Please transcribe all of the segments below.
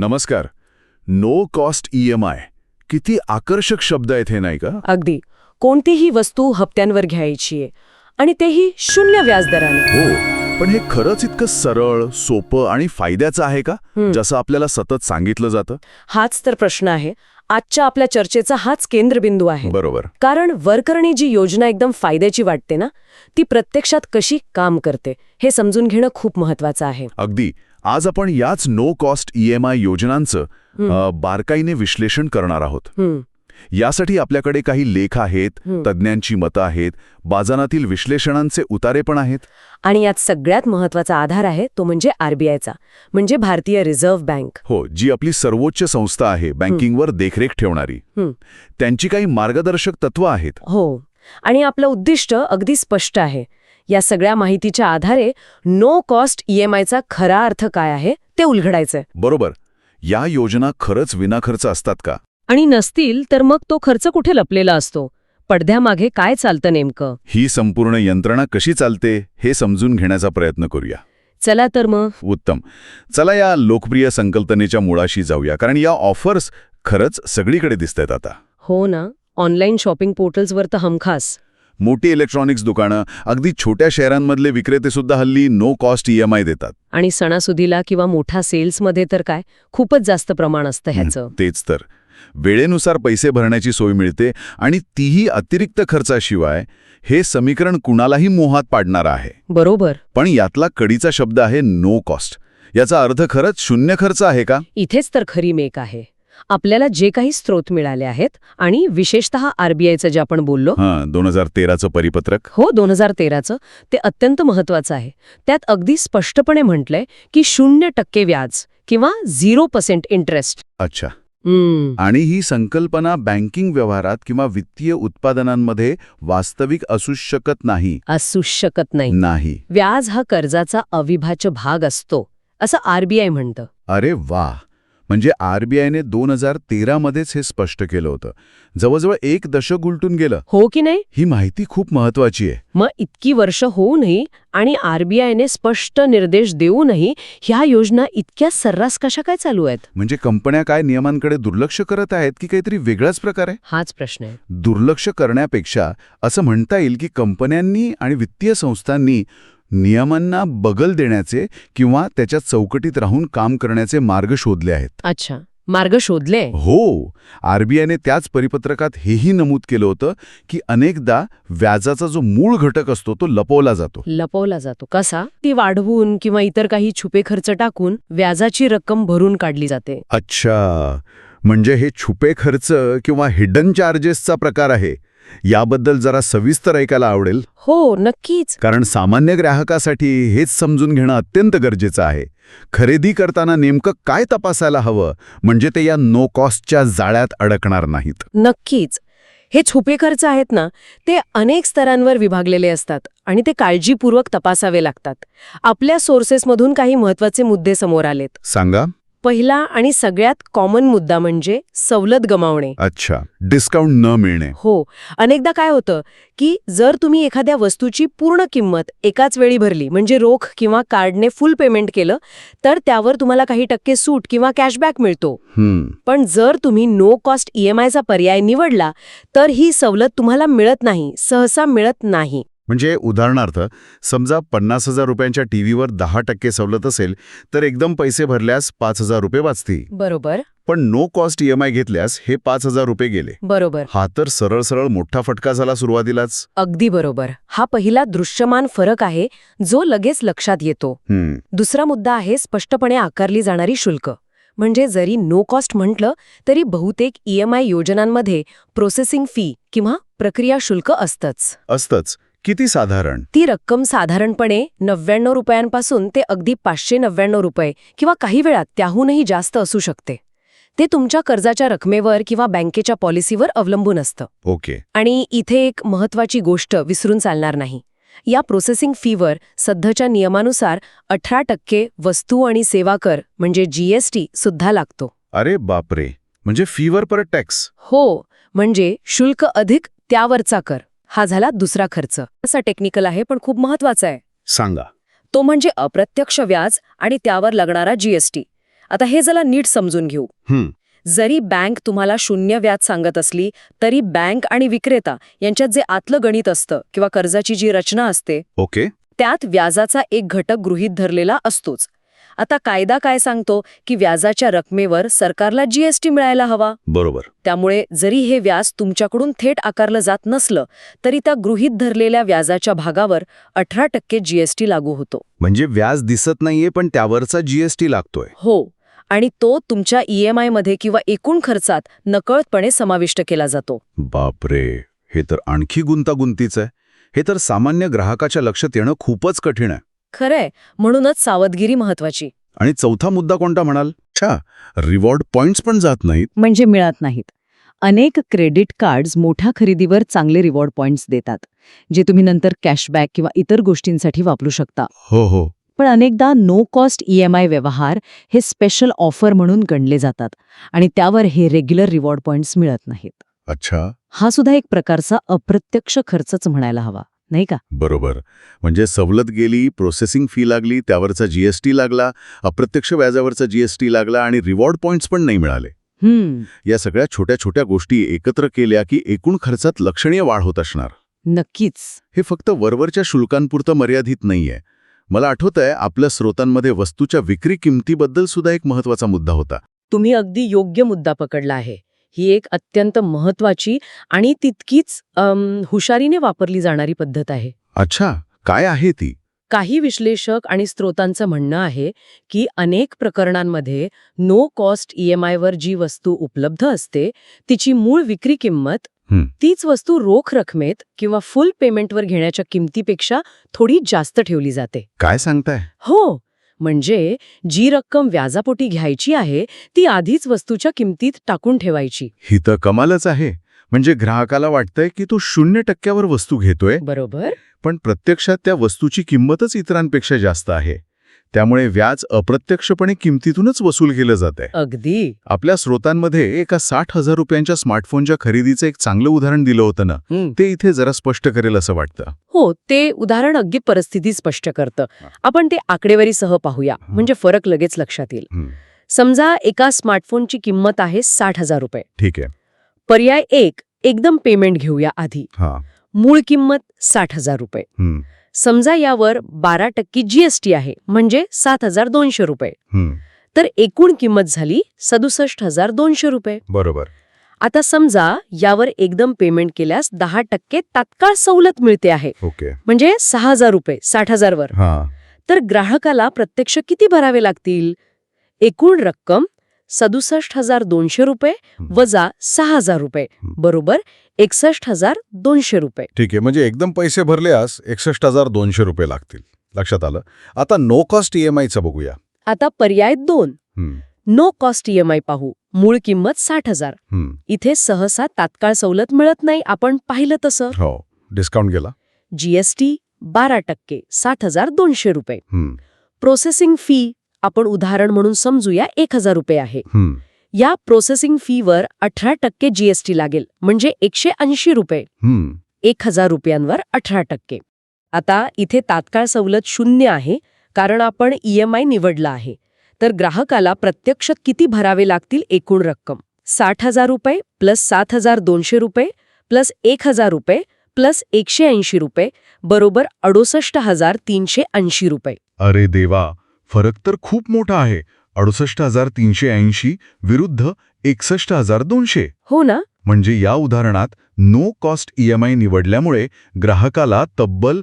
नमस्कार. No cost E M I किती आकर्षक शब्द आहेत हे नाही का? अगदी. कोणतीही वस्तू हप्त्यांवर घ्यायची आहे. आणि तेही शून्य व्याजदराने हो पण हे खरंच इतकं सरळ सोपं आणि फायद्याचं आहे का. जसं आपल्याला सतत सांगितलं जातं? हाच तर प्रश्न आहे. आजच्या आपल्या चर्चेचा हाच केंद्रबिंदू आहे. बरोबर. कारण वरकरणी जी योजना एकदम फायद्याची वाटते ना ती प्रत्यक्षात कशी काम करते हे समजून घेणं खूप महत्वाचं आहे. अगदी. आज आपण याच no cost E M I योजनांचं बारकाईने विश्लेषण करणार आहोत. यासाठी आपल्याकडे काही लेख आहेत. तज्ज्ञांची मतं आहेत बाजारातील विश्लेषणांचे उतारे पण आहेत. आणि यात सगळ्यात महत्त्वाचा आधार आहे तो म्हणजे आरबीआयचा म्हणजे भारतीय रिझर्व्ह बँक. हो जी आपली सर्वोच्च संस्था आहे बँकिंगवर देखरेख ठेवणारी. त्यांची काही मार्गदर्शक तत्व आहेत. हो आणि आपलं उद्दिष्ट अगदी स्पष्ट आहे. या सगळ्या माहितीच्या आधारे नो कॉस्ट ई एम आयचा खरा अर्थ काय आहे ते उलगडायचंय. बरोबर. या योजना खरंच विनाखर्च असतात का? आणि नसतील तर मग तो खर्च कुठे लपलेला असतो? पडद्यामागे काय चालतं नेमकं? ही संपूर्ण यंत्रणा कशी चालते हे समजून घेण्याचा प्रयत्न करूया. चला तर मग. उत्तम. चला या लोकप्रिय संकल्पनेच्या मुळाशी जाऊया कारण या ऑफर्स खरंच सगळीकडे दिसत आहेत आता. हो ना. ऑनलाईन शॉपिंग पोर्टल्सवर तर हमखास. मोठी इलेक्ट्रॉनिक्स दुकानं अगदी छोट्या शहरांमधले विक्रेते सुद्धा हल्ली no cost E M I देतात. आणि सणासुदीला किंवा मोठ्या सेल्समध्ये तर काय खूपच जास्त प्रमाण असतं ह्याचं. तेच तर. वेळेनुसार पैसे भरण्याची सोय मिळते आणि तीही अतिरिक्त खर्चाशिवाय हे समीकरण कुणालाही मोहात पाडणार आहे. बरोबर. पण यातला कडीचा शब्द आहे नो कॉस्ट याचा अर्थ खरंच शून्य खर्च आहे का? इथेच तर खरी मेक आहे. आपल्याला जे काही स्रोत मिळाले आहेत आणि विशेषतः आरबीआयचं जे आपण बोललो. हां दोन हजार तेराचं परिपत्रक. हो दोन हजार तेराचं. ते अत्यंत महत्वाचं आहे. त्यात अगदी स्पष्टपणे म्हटलंय की शून्य टक्के व्याज किंवा झिरो पर्सेंट इंटरेस्ट. अच्छा. आणि ही संकल्पना बँकिंग व्यवहारात किंवा वित्तीय उत्पादनांमध्ये वास्तविक असू शकत नाही. असू शकत नाही. नाही. व्याज हा कर्जाचा अविभाज्य भाग असतो असं आरबीआय म्हणतं. अरे वा म्हणजे आरबीआयने दोन हजार तेरामध्येच हे स्पष्ट केलं होतं. जवळजवळ एक दशक उलटून गेलं. हो की नाही? ही माहिती खूप महत्वाची आहे. मग इतकी वर्ष होऊनही आणि आरबीआयने स्पष्ट निर्देश देऊनही ह्या योजना इतक्या सर्रास कशा काय चालू आहेत? म्हणजे कंपन्या काय नियमांकडे दुर्लक्ष करत आहेत की काहीतरी वेगळाच प्रकार आहे? हाच प्रश्न आहे. दुर्लक्ष करण्यापेक्षा असं म्हणता येईल की कंपन्यांनी आणि वित्तीय संस्थांनी नियमांना बगल देण्याचे किंवा त्याच्या चौकटीत राहून काम करण्याचे मार्ग शोधले आहेत. अच्छा. मार्ग शोधले? हो. आरबीआयने त्याच परिपत्रकात हेही नमूद केलं होतं की अनेकदा व्याजाचा जो मूळ घटक असतो तो लपवला जातो. लपवला जातो. कसा? ती वाढवून किंवा इतर काही छुपे खर्च टाकून व्याजाची रक्कम भरून काढली जाते. अच्छा. म्हणजे हे छुपे खर्च किंवा हिडन चार्जेसचा प्रकार आहे. याबद्दल जरा सविस्तर ऐकायला आवडेल? हो नक्कीच. कारण सामान्य ग्राहकासाठी हेच समजून घेणं अत्यंत गरजेचं आहे. खरेदी करताना नेमकं काय तपासायला हवं? म्हणजे ते या नो कॉस्टच्या जाळ्यात अडकणार नाहीत. नक्कीच. हे छुपे खर्च आहेत ना ते अनेक स्तरांवर विभागलेले असतात आणि ते काळजीपूर्वक तपासावे लागतात. आपल्या सोर्सेसमधून काही महत्त्वाचे मुद्दे समोर आलेत. सांगा. पहिला आणि सगळ्यात कॉमन मुद्दा म्हणजे सवलत गमावणे. अच्छा. डिस्काउंट न मिळणे. हो. अनेकदा काय होतं की जर तुम्ही एखाद्या वस्तूची पूर्ण किंमत एकाच वेळी भरली म्हणजे रोख किंवा कार्डने फुल पेमेंट केलं तर त्यावर तुम्हाला काही टक्के सूट किंवा कॅशबॅक मिळतो. हम्म. पण जर तुम्ही नो कॉस्ट ई एम आयचा पर्याय निवडला तर ही सवलत तुम्हाला मिळत नाही सहसा मिळत नाही. म्हणजे उदाहरणार्थ समजा पन्नास हजार रुपयांच्या टीव्हीवर दहा टक्के सवलत असेल तर एकदम पैसे भरल्यास पाच हजार रुपये वाचतील. बरोबर. पण नो कॉस्ट ईएमआय घेतल्यास हे पाच हजार रुपये गेले. बरोबर. हा तर सरळ सरळ मोठा फटका झाला सुरुवातीलाच. अगदी बरोबर. हा पहिला दृश्यमान फरक आहे जो लगेच लक्षात येतो. दुसरा मुद्दा आहे स्पष्टपणे आकारली जाणारी शुल्क. म्हणजे जरी नो कॉस्ट म्हटलं तरी बहुतेक ईएमआय योजनांमध्ये प्रोसेसिंग फी किंवा प्रक्रिया शुल्क असतंच. असतंच. किती साधारण? ती रक्कम साधारणपणे नव्याण्णव रुपयांपासून ते अगदी पाचशे नव्याण्णव रुपये किंवा काही वेळात त्याहूनही जास्त असू शकते. ते तुमच्या कर्जाच्या रकमेवर किंवा बँकेच्या पॉलिसीवर अवलंबून असतं. ओके. आणि इथे एक महत्वाची गोष्ट विसरून चालणार नाही. या प्रोसेसिंग फीवर सध्याच्या नियमानुसार अठरा टक्के वस्तू आणि सेवा कर म्हणजे जीएसटी सुद्धा लागतो. अरे बापरे! म्हणजे फीवर परत टॅक्स. हो म्हणजे शुल्क अधिक त्यावरचा कर. हा झाला दुसरा खर्च. असा टेक्निकल आहे पण खूप महत्त्वाचा आहे. सांगा. तो म्हणजे अप्रत्यक्ष व्याज आणि त्यावर लागणारा जीएसटी आता हे जरा नीट समजून घेऊ. जरी बँक तुम्हाला शून्य व्याज सांगत असली तरी बँक आणि विक्रेता यांच्यात जे आतलं गणित असतं किंवा कर्जाची जी रचना असते ओके. त्यात व्याजाचा एक घटक गृहीत धरलेला असतोच. आता कायदा काय सांगतो की व्याजाच्या रकमेवर सरकारला जीएसटी मिळायला हवा. बरोबर. त्यामुळे जरी हे व्याज तुमच्याकडून थेट आकारलं जात नसलं तरी त्या गृहीत धरलेल्या व्याजाच्या भागावर अठरा टक्के जीएसटी लागू होतो. म्हणजे व्याज दिसत नाहीये पण त्यावरचा जीएसटी लागतोय. हो. आणि तो तुमच्या ईएमआयमध्ये किंवा एकूण खर्चात नकळतपणे समाविष्ट केला जातो. बापरे. हे तर आणखी गुंतागुंतीचं आहे. हे तर सामान्य ग्राहकाच्या लक्षात येणं खूपच कठीण आहे. खरंय म्हणूनच सावधगिरी महत्वाची. आणि चौथा मुद्दा कोणता म्हणाल? अच्छा रिवॉर्ड पॉइंट्स पण जात नाहीत. म्हणजे मिळत नाहीत. अनेक क्रेडिट कार्ड्स मोठ्या खरेदीवर चांगले रिवॉर्ड पॉइंट्स देतात जे तुम्ही नंतर कॅशबॅक किंवा इतर गोष्टींसाठी वापरू शकता. हो हो. पण अनेकदा नो कॉस्ट ईएमआय व्यवहार हे स्पेशल ऑफर म्हणून गणले जातात आणि त्यावर हे रेग्युलर रिवॉर्ड पॉइंट्स मिळत नाहीत. अच्छा. हा सुद्धा एक प्रकारचा अप्रत्यक्ष खर्चच म्हणायला हवा. नाही का? बरोबर. म्हणजे सवलत गेली प्रोसेसिंग फी लागली त्यावरचा जीएसटी लागला अप्रत्यक्ष व्याजावरचा जीएसटी लागला आणि रिवॉर्ड पॉइंट्स पण नाही मिळाले. हम्म. या सगळ्या छोट्या छोट्या गोष्टी एकत्र केल्या की एकूण खर्चात लक्षणीय वाढ होत असणार. नक्कीच. हे फक्त वरवरच्या शुल्कांपुरतं मर्यादित नाहीये. मला आठवतंय आपल्या स्रोतांमध्ये वस्तूच्या विक्री किमतीबद्दल सुद्धा एक महत्त्वाचा मुद्दा होता. तुम्ही अगदी योग्य मुद्दा पकडला आहे. ही एक अत्यंत महत्वाची आणि तितकीच हुशारीने वापरली जाणारी पद्धत आहे. अच्छा काय आहे ती? काही विश्लेषक आणि स्रोतांचं म्हणणं आहे की अनेक प्रकरणांमध्ये नो कॉस्ट ईएमआयवर जी वस्तू उपलब्ध असते तिची मूळ विक्री किंमत. तीच वस्तू रोख रकमेत किंवा फुल पेमेंटवर घेण्याच्या किमतीपेक्षा थोडी जास्त ठेवली जाते. काय सांगताय? हो म्हणजे जी रक्कम व्याजापोटी घ्यायची आहे ती आधीच वस्तूच्या किमतीत टाकून ठेवायची. ही तर कमालच आहे. म्हणजे ग्राहकाला वाटतंय की तो शून्य टक्क्यावर वस्तू घेतोय. बरोबर. पण प्रत्यक्षात त्या वस्तूची किंमतच इतरांपेक्षा जास्त आहे. त्यामुळे व्याज अप्रत्यक्षपणे किमतीतूनच वसूल केलं जात आहे अगदी. आपल्या स्रोतांमध्ये एका साठ हजार रुपयांच्या स्मार्टफोनच्या खरेदीचं एक चांगलं उदाहरण दिलं होतं ना. ते इथे जरा स्पष्ट करेल असं वाटतं. हो ते उदाहरण अगदी परिस्थिती स्पष्ट करतं. आपण ते आकडेवारीसह पाहूया म्हणजे फरक लगेच लक्षात येईल. समजा एका स्मार्टफोनची किंमत आहे साठ हजार रुपये. ठीक आहे. पर्याय एक एकदम पेमेंट घेऊया आधी. मूळ किंमत साठ हजार रुपये. समजा यावर बारा टक्के जीएसटी आहे म्हणजे सात हजार दोनशे रुपये. तर एकूण किंमत झाली सदुसष्ट हजार दोनशे रुपये. बरोबर. आता समजा यावर एकदम पेमेंट केल्यास दहा टक्के तात्काळ सवलत मिळते आहे. ओके. म्हणजे सहा हजार रुपये साठ हजारवर हा. तर ग्राहकाला प्रत्यक्ष किती भरावे लागतील? एकूण रक्कम सदुसष्ट हजार दोनशे रुपये. वजा सहा हजार रुपये. बरोबर? एकसष्ट हजार दोनशे रुपये. ठीक आहे म्हणजे एकदम पैसे भरल्यास एकसष्ट हजार दोनशे रुपये लागतील. लक्षात आलं? आता नो कॉस्ट ई एम आयचं बघूया. आता पर्याय दोन. नो कॉस्ट ईएमआय पाहू. मूळ किंमत साठ हजार. इथे सहसा तात्काळ सवलत मिळत नाही आपण पाहिलं तसं. हो. डिस्काउंट गेला. जीएसटी बारा टक्के साठ हजार दोनशे रुपये. प्रोसेसिंग फी आपण उदाहरण म्हणून समजूया एक हजार रुपये आहे. या प्रोसेसिंग फीवर अठरा टक्के जीएसटी लागेल. म्हणजे एकशे ऐंशी रुपये. एक हजार रुपयांवर अठरा टक्के. आता इथे तात्काळ सवलत शून्य आहे कारण आपण ईएमआय निवडला आहे. तर ग्राहकाला प्रत्यक्ष किती भरावे लागतील एकूण रक्कम? साठ हजार रुपये प्लस सात हजार दोनशे रुपये प्लस एक हजार रुपये प्लस एकशे ऐंशी रुपये बरोबर अडोसष्ट हजार तीनशे ऐंशी रुपये. अरे देवा फरक तर खूप मोठा आहे. अडुसष्ट हजार तीनशे ऐंशी विरुद्ध एकसष्ट हजार दोनशे. हो ना? म्हणजे या उदाहरणात नो कॉस्ट ईएमआय निवडल्यामुळे ग्राहकाला तब्बल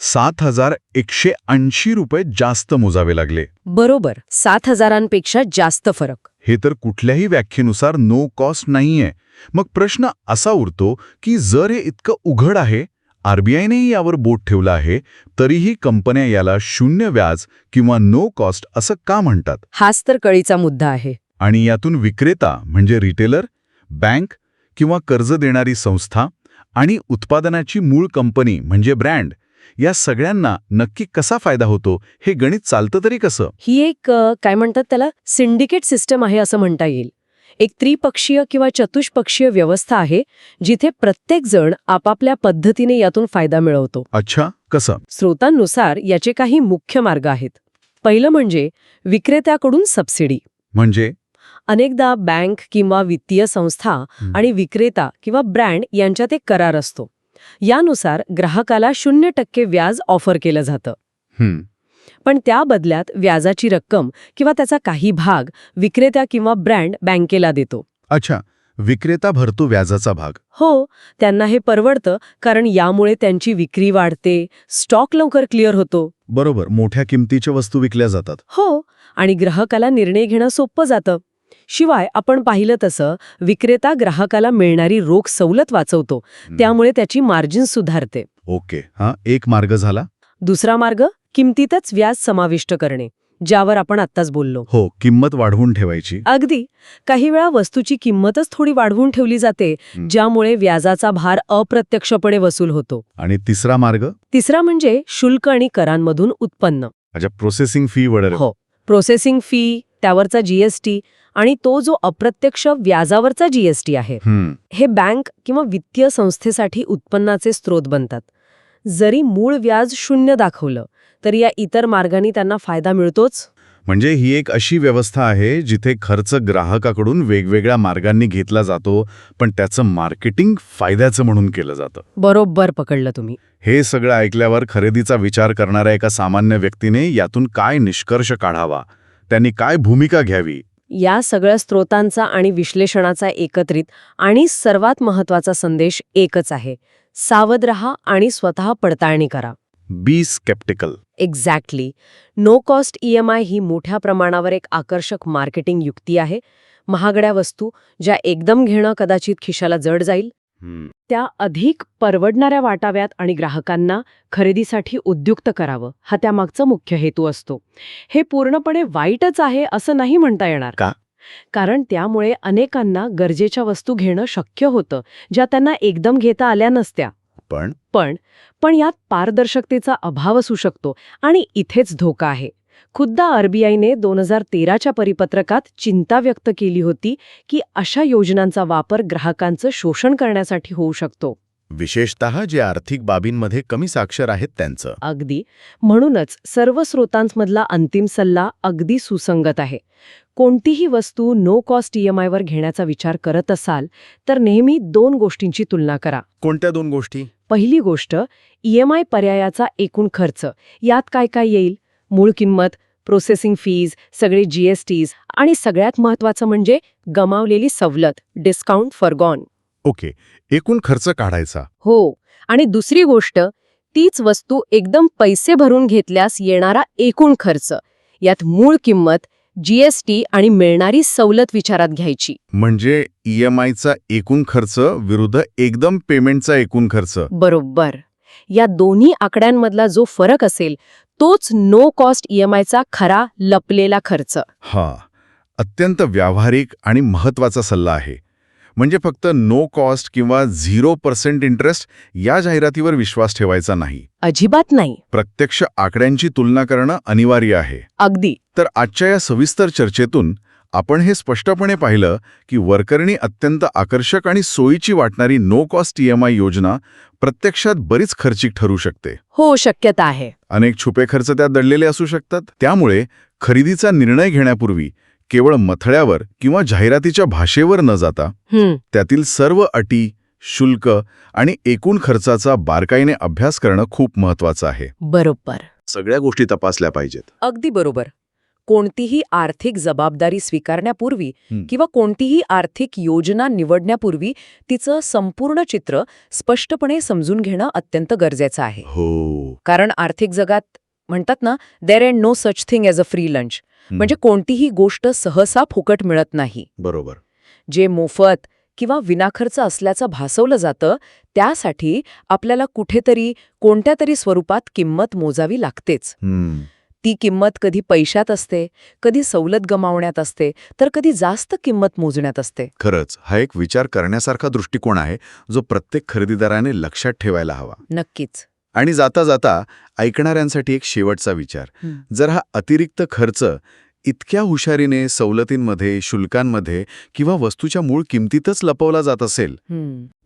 सात हजार एकशे ऐंशी रुपये जास्त मोजावे लागले. बरोबर. सात हजारांपेक्षा जास्त फरक. हे तर कुठल्याही व्याख्येनुसार नो कॉस्ट नाहीये. मग प्रश्न असा उरतो की जर हे इतकं उघड आहे आरबीआयनेही यावर बोट ठेवलं आहे तरीही कंपन्या याला शून्य व्याज किंवा नो कॉस्ट असं का म्हणतात? हाच तर कळीचा मुद्दा आहे. आणि यातून विक्रेता म्हणजे रिटेलर बँक किंवा कर्ज देणारी संस्था आणि उत्पादनाची मूळ कंपनी म्हणजे ब्रँड या सगळ्यांना नक्की कसा फायदा होतो हे गणित चालतं तरी कसं? ही एक काय म्हणतात त्याला सिंडिकेट सिस्टम आहे असं म्हणता येईल. एक त्रिपक्षीय किंवा चतुष्पक्षीय व्यवस्था आहे जिथे प्रत्येक जण आपापल्या पद्धतीने यातून फायदा मिळवतो. अच्छा कसं? स्रोतांनुसार याचे काही मुख्य मार्ग आहेत. पहिलं म्हणजे विक्रेत्याकडून सबसिडी. म्हणजे? अनेकदा बँक किंवा वित्तीय संस्था. आणि विक्रेता किंवा ब्रँड यांच्यात एक करार असतो. यानुसार ग्राहकाला शून्य टक्के व्याज ऑफर केलं जातं. पण त्या बदल्यात व्याजाची रक्कम किंवा त्याचा काही भाग विक्रेत्या किंवा ब्रँड बँकेला देतो. अच्छा विक्रेता भरतो व्याजाचा भाग. हो त्यांना हे परवडतं कारण यामुळे त्यांची विक्री वाढते स्टॉक लवकर क्लिअर होतो. बरोबर मोठ्या किमतीच्या वस्तू विकल्या जातात. हो आणि ग्राहकाला निर्णय घेणं सोपं जातं. शिवाय आपण पाहिलं तसं विक्रेता ग्राहकाला मिळणारी रोख सवलत वाचवतो. त्यामुळे त्याची मार्जिन सुधारते. ओके हा एक मार्ग झाला. दुसरा मार्ग? किमतीतच व्याज समाविष्ट करणे ज्यावर आपण आत्ताच बोललो. हो किंमत वाढवून ठेवायची. अगदी. काही वेळा वस्तूची किंमतच थोडी वाढवून ठेवली जाते. ज्यामुळे व्याजाचा भार अप्रत्यक्षपणे वसूल होतो. आणि तिसरा मार्ग? तिसरा म्हणजे शुल्क आणि करांमधून उत्पन्न. अच्छा प्रोसेसिंग फी वगैरे. हो. प्रोसेसिंग फी त्यावरचा जीएसटी आणि तो जो अप्रत्यक्ष व्याजावरचा जीएसटी आहे हे बँक किंवा वित्तीय संस्थेसाठी उत्पन्नाचे स्रोत बनतात. जरी मूळ व्याज शून्य दाखवलं तरी या इतर मार्गांनी त्यांना फायदा मिळतोच? म्हणजे ही एक अशी व्यवस्था आहे जिथे खर्च ग्राहकाकडून वेगवेगळ्या मार्गांनी घेतला जातो पण त्याचं मार्केटिंग फायद्याचं म्हणून केलं जातं. बरोबर पकडलं तुम्ही. हे सगळं ऐकल्यावर खरेदीचा विचार करणाऱ्या एका सामान्य व्यक्तीने यातून काय निष्कर्ष काढावा? त्यांनी काय भूमिका घ्यावी? या सगळ्या स्रोतांचा आणि विश्लेषणाचा एकत्रित आणि सर्वात महत्त्वाचा संदेश एकच आहे. सावध रहा आणि स्वतः पडताळणी करा. Be sceptical exactly no cost EMI ही मोठ्या प्रमाणावर एक आकर्षक मार्केटिंग युक्ती आहे. महागड्या वस्तू ज्या एकदम घेणं कदाचित खिशाला जड जाईल त्या अधिक परवडणाऱ्या वाटाव्यात आणि ग्राहकांना खरेदीसाठी उद्युक्त करावं हा त्यामागचा मुख्य हेतू असतो. हे पूर्णपणे वाईटच आहे असं नाही म्हणता येणार. का? कारण त्यामुळे अनेकांना गरजेच्या वस्तू घेणं शक्य होतं ज्या त्यांना एकदम घेता आल्या नसत्या. पण? पण पण यात पारदर्शकतेचा अभाव असू शकतो आणि इथेच धोका आहे. खुद्द आरबीआयने दोन हजार तेराच्या परिपत्रकात चिंता व्यक्त केली होती की अशा योजनांचा वापर ग्राहकांचं शोषण करण्यासाठी होऊ शकतो. विशेषतः जे आर्थिक बाबींमध्ये कमी साक्षर आहेत त्यांचं. अगदी. म्हणूनच सर्व स्रोतांमधला अंतिम सल्ला अगदी सुसंगत आहे. कोणतीही वस्तू नो कॉस्ट ईएमआयवर घेण्याचा विचार करत असाल तर नेहमी दोन गोष्टींची तुलना करा. कोणत्या दोन गोष्टी? पहिली गोष्ट ईएमआय पर्यायाचा एकूण खर्च. यात काय काय येईल? मूळ किंमत प्रोसेसिंग फीज सगळे जीएसटीज आणि सगळ्यात महत्वाचं म्हणजे गमावलेली सवलत डिस्काउंट फॉर गॉन ओके एकूण खर्च काढायचा. हो आणि दुसरी गोष्ट तीच वस्तू एकदम पैसे भरून घेतल्यास येणारा एकूण खर्च. यात मूळ किंमत जीएसटी आणि मिळणारी सवलत विचारात घ्यायची. म्हणजे ईएमआयचा एकूण खर्च विरुद्ध एकदम पेमेंटचा एकूण खर्च. बरोबर. या दोन्ही आकड्यांमधला जो फरक असेल तोच नो कॉस्ट ईएमआयचा खरा लपलेला खर्च. हा. अत्यंत व्यावहारिक आणि महत्त्वाचा सल्ला आहे. म्हणजे फक्त नो कॉस्ट किंवा झिरो पर्सेंट इंटरेस्ट या जाहिरातीवर विश्वास ठेवायचा नाही. अजिबात नाही. प्रत्यक्ष आकड्यांची तुलना करणं अनिवार्य आहे. अगदी. तर आजच्या या सविस्तर चर्चेतून आपण हे स्पष्टपणे पाहिलं की वरकरणी अत्यंत आकर्षक आणि सोयीची वाटणारी नो कॉस्ट ईएमआय योजना प्रत्यक्षात बरीच खर्चिक ठरू शकते. हो शक्यता आहे. अनेक छुपे खर्च त्यात दडलेले असू शकतात. त्यामुळे खरेदीचा निर्णय घेण्यापूर्वी केवळ मथळ्यावर किंवा जाहिरातीच्या भाषेवर न जाता त्यातील सर्व अटी शुल्क आणि एकूण खर्चाचा बारकाईने अभ्यास करणं खूप महत्वाचं आहे. बरोबर. सगळ्या गोष्टी तपासल्या पाहिजेत. अगदी बरोबर. कोणतीही आर्थिक जबाबदारी स्वीकारण्यापूर्वी. किंवा कोणतीही आर्थिक योजना निवडण्यापूर्वी तिचं संपूर्ण चित्र स्पष्टपणे समजून घेणं अत्यंत गरजेचं आहे. हो. कारण आर्थिक जगात म्हणतात ना there and no such thing as a free lunch म्हणजे कोणतीही गोष्ट सहसा फुकट मिळत नाही. बरोबर. जे मोफत किंवा विनाखर्च असल्याचं भासवलं जातं त्यासाठी आपल्याला कुठेतरी कोणत्या तरी स्वरूपात किंमत मोजावी लागतेच. ती किंमत कधी पैशात असते कधी सवलत गमावण्यात असते तर कधी जास्त किंमत मोजण्यात असते. खरंच हा एक विचार करण्यासारखा दृष्टिकोन आहे जो प्रत्येक खरेदीदाराने लक्षात ठेवायला हवा. नक्कीच. आणि जाता जाता ऐकणाऱ्यांसाठी एक शेवटचा विचार. जर हा अतिरिक्त खर्च इतक्या हुशारीने सवलतींमध्ये शुल्कांमध्ये किंवा वस्तूच्या मूळ किमतीतच लपवला जात असेल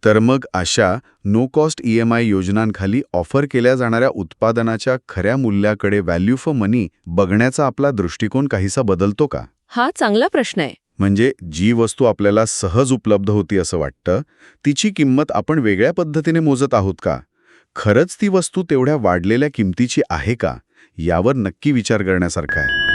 तर मग अशा no cost E M I योजनांखाली offer केल्या जाणाऱ्या उत्पादनाच्या खऱ्या मूल्याकडे व्हॅल्यू फॉर मनी बघण्याचा आपला दृष्टिकोन काहीसा बदलतो का? हा चांगला प्रश्न आहे. म्हणजे जी वस्तू आपल्याला सहज उपलब्ध होती असं वाटतं तिची किंमत आपण वेगळ्या पद्धतीने मोजत आहोत का? खरंच ती वस्तू तेवढ्या वाढलेल्या किमतीची आहे का? यावर नक्की विचार करण्यासारखा आहे.